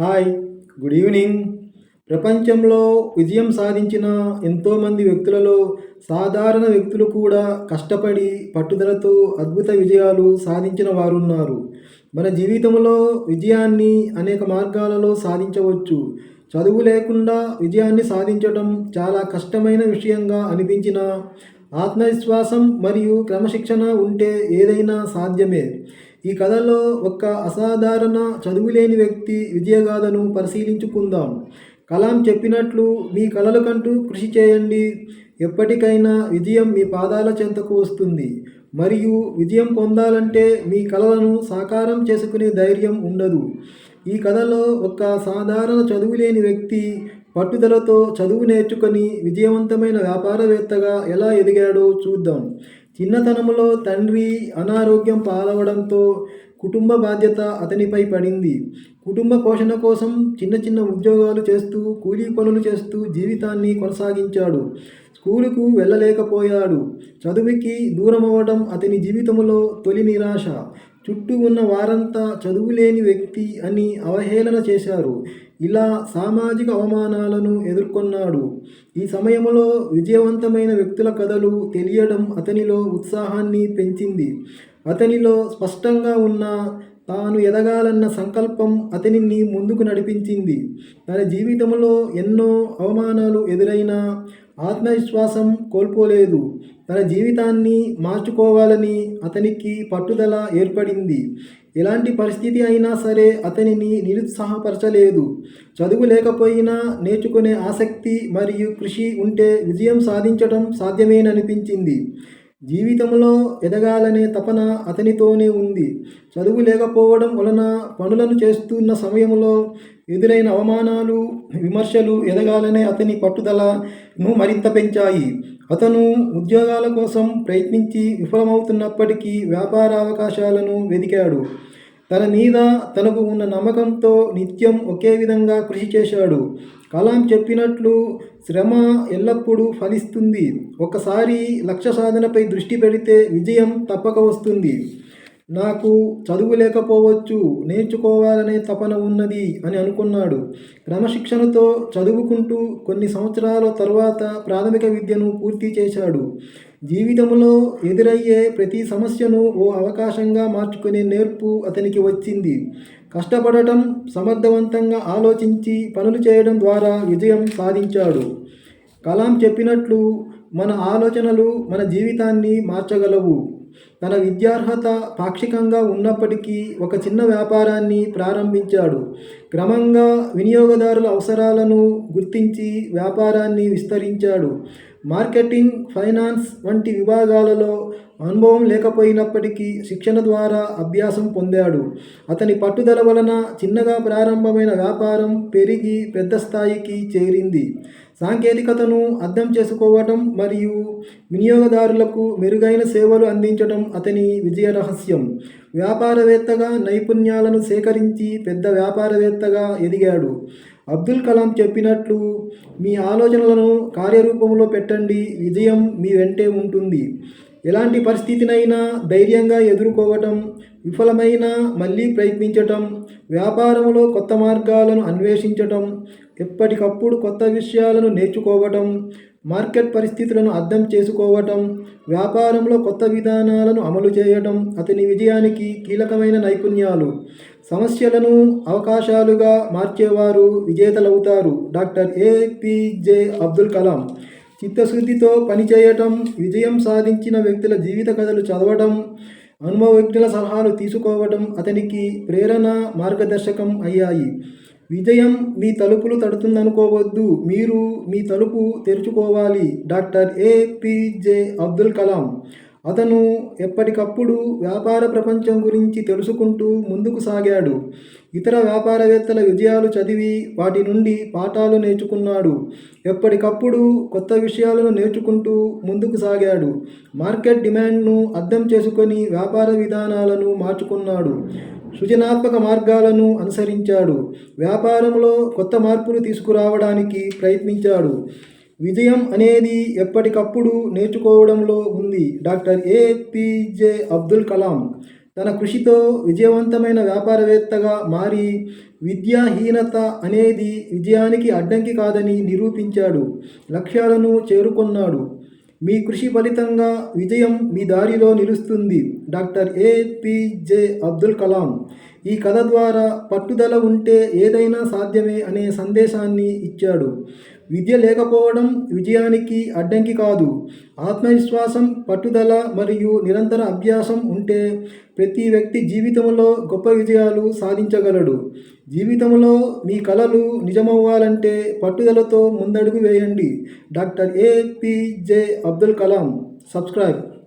Hi good evening. ప్రపంచంలో విజయం సాధించిన ఎంతోమంది వ్యక్తులలో సాధారణ వ్యక్తులు కూడా కష్టపడి పట్టుదలతో అద్భుత విజయాలు సాధించిన వారున్నారు. మన జీవితంలో విజయాన్ని అనేక మార్గాలలో సాధించవచ్చు. చదువు లేకుండా విజయాన్ని సాధించడం చాలా కష్టమైన విషయంగా అనిపించిన ఆత్మవిశ్వాసం మరియు క్రమశిక్షణ ఉంటే ఏదైనా సాధ్యమే. ఈ కథలో ఒక అసాధారణ చదువులేని వ్యక్తి విజయగాథను పరిశీలించుకుందాం. కలాం చెప్పినట్లు మీ కలల కంటూ కృషి చేయండి. ఎప్పటికైనా విజయం మీ పాదాల చెంతకు వస్తుంది. మరియు విజయం పొందాలంటే మీ కలలను సాకారం చేసుకునే ధైర్యం ఉండదు. ఈ కథలో ఒక సాధారణ చదువులేని వ్యక్తి పట్టుదలతో చదువు నేర్చుకొని విజయవంతమైన వ్యాపారవేత్తగా ఎలా ఎదిగాడో చూద్దాం. చిన్నతనంలో తండ్రి అనారోగ్యం పాలవడంతో కుటుంబ బాధ్యత అతనిపై పడింది. కుటుంబ పోషణ కోసం చిన్న చిన్న ఉద్యోగాలు చేస్తూ కూలీ పనులు చేస్తూ జీవితాన్ని కొనసాగించాడు. స్కూలుకు వెళ్ళలేకపోయాడు. చదువుకి దూరం అవ్వడం అతని జీవితంలో తొలి నిరాశ. చుట్టూ ఉన్న వారంతా చదువులేని వ్యక్తి అని అవహేళన చేశారు. ఇలా సామాజిక అవమానాలను ఎదుర్కొన్నాడు. ఈ సమయంలో విజయవంతమైన వ్యక్తుల కథలు తెలియడం అతనిలో ఉత్సాహాన్ని పెంచింది. అతనిలో స్పష్టంగా ఉన్న తాను ఎదగాలన్న సంకల్పం అతనిని ముందుకు నడిపించింది. తన జీవితంలో ఎన్నో అవమానాలు ఎదురైనా ఆత్మవిశ్వాసం కోల్పోలేదు. తన జీవితాన్ని మార్చుకోవాలని అతనికి పట్టుదల ఏర్పడింది. ఎలాంటి పరిస్థితి అయినా సరే అతనిని నిరుత్సాహపరచలేదు. చదువు లేకపోయినా నేర్చుకునే ఆసక్తి మరియు కృషి ఉంటే విజయం సాధించడం సాధ్యమేననిపించింది. జీవితంలో ఎదగాలనే తపన అతనితోనే ఉంది. చదువు లేకపోవడం వలన పనులను చేస్తున్న సమయంలో ఎదురైన అవమానాలు విమర్శలు ఎదగాలనే అతని పట్టుదలను మరింత పెంచాయి. అతను ఉద్యోగాల కోసం ప్రయత్నించి విఫలమవుతున్నప్పటికీ వ్యాపార అవకాశాలను వెతికాడు తన మీద తనకు ఉన్న నమ్మకంతో నిత్యం ఒకే విధంగా కృషి చేశాడు. కలాం చెప్పినట్లు శ్రమ ఎల్లప్పుడూ ఫలిస్తుంది. ఒకసారి లక్ష్య సాధనపై దృష్టి పెడితే విజయం తప్పక వస్తుంది. నాకు చదువు లేకపోవచ్చు నేర్చుకోవాలనే తపన ఉన్నది అని అనుకున్నాడు. క్రమశిక్షణతో చదువుకుంటూ కొన్ని సంవత్సరాల తర్వాత ప్రాథమిక విద్యను పూర్తి చేశాడు. జీవితంలో ఎదురయ్యే ప్రతి సమస్యను ఓ అవకాశంగా మార్చుకునే నేర్పు అతనికి వచ్చింది. కష్టపడటం సమర్థవంతంగా ఆలోచించి పనులు చేయడం ద్వారా విజయం సాధించాడు. కలాం చెప్పినట్లు మన ఆలోచనలు మన జీవితాన్ని మార్చగలవు. తన విద్యార్హత పాక్షికంగా ఉన్నప్పటికీ ఒక చిన్న వ్యాపారాన్ని ప్రారంభించాడు. క్రమంగా వినియోగదారుల అవసరాలను గుర్తించి వ్యాపారాన్ని విస్తరించాడు. మార్కెటింగ్ ఫైనాన్స్ వంటి విభాగాలలో అనుభవం లేకపోయినప్పటికీ శిక్షణ ద్వారా అభ్యాసం పొందాడు. అతని పట్టుదల వలన చిన్నగా ప్రారంభమైన వ్యాపారం పెరిగి పెద్ద స్థాయికి చేరింది. సాంకేతికతను అర్థం చేసుకోవటం మరియు వినియోగదారులకు మెరుగైన సేవలు అందించడం అతని విజయ రహస్యం. వ్యాపారవేత్తగా నైపుణ్యాలను సేకరించి పెద్ద వ్యాపారవేత్తగా ఎదిగాడు. అబ్దుల్ కలాం చెప్పినట్లు మీ ఆలోచనలను కార్యరూపంలో పెట్టండి విజయం మీ వెంటే ఉంటుంది. ఎలాంటి పరిస్థితినైనా ధైర్యంగా ఎదుర్కోవటం విఫలమైన మళ్ళీ ప్రయత్నించటం వ్యాపారంలో కొత్త మార్గాలను అన్వేషించటం ఎప్పటికప్పుడు కొత్త విషయాలను నేర్చుకోవటం మార్కెట్ పరిస్థితులను అర్థం చేసుకోవటం వ్యాపారంలో కొత్త విధానాలను అమలు చేయటం అతని విజయానికి కీలకమైన నైపుణ్యాలు. సమస్యలను అవకాశాలుగా మార్చేవారు విజేతలవుతారు. Doctor APJ Abdul Kalam. చిత్తశుద్ధితో పనిచేయటం విజయం సాధించిన వ్యక్తుల జీవిత కథలు చదవటం అనుభవ అనుభవజ్ఞుల సలహాలు తీసుకోవడం అతనికి ప్రేరణ మార్గదర్శకం అయ్యాయి. విజయం మీ తలుపులు తడుతుందనుకోవద్దు మీరు మీ తలుపు తెరుచుకోవాలి. Doctor A P J Abdul Kalam అతను ఎప్పటికప్పుడు వ్యాపార ప్రపంచం గురించి తెలుసుకుంటూ ముందుకు సాగాడు. ఇతర వ్యాపారవేత్తల విజయాలు చదివి వాటి నుండి పాఠాలు నేర్చుకున్నాడు. ఎప్పటికప్పుడు కొత్త విషయాలను నేర్చుకుంటూ ముందుకు సాగాడు. మార్కెట్ డిమాండ్ను అర్థం చేసుకొని వ్యాపార విధానాలను మార్చుకున్నాడు. సృజనాత్మక మార్గాలను అనుసరించాడు. వ్యాపారంలో కొత్త మార్పులు తీసుకురావడానికి ప్రయత్నించాడు. విజయం అనేది ఎప్పటికప్పుడు నేర్చుకోవడంలో ఉంది. డాక్టర్ ఏపీజే అబ్దుల్ కలాం తన కృషితో విజయవంతమైన వ్యాపారవేత్తగా మారి విద్యాహీనత అనేది విజయానికి అడ్డంకి కాదని నిరూపించాడు. లక్ష్యాలను చేరుకున్నాడు. మీ కృషి ఫలితంగా విజయం మీ దారిలో నిలుస్తుంది. డాక్టర్ ఏపీజే అబ్దుల్ కలాం ఈ కథ ద్వారా పట్టుదల ఉంటే ఏదైనా సాధ్యమే అనే సందేశాన్ని ఇచ్చాడు. విద్య లేకపోవడం విజయానికి అడ్డంకి కాదు. ఆత్మవిశ్వాసం పట్టుదల మరియు నిరంతర అభ్యాసం ఉంటే ప్రతి వ్యక్తి జీవితంలో గొప్ప విజయాలు సాధించగలడు. జీవితంలో మీ కళలు నిజమవ్వాలంటే పట్టుదలతో ముందడుగు వేయండి. Doctor APJ Abdul Kalam. Subscribe.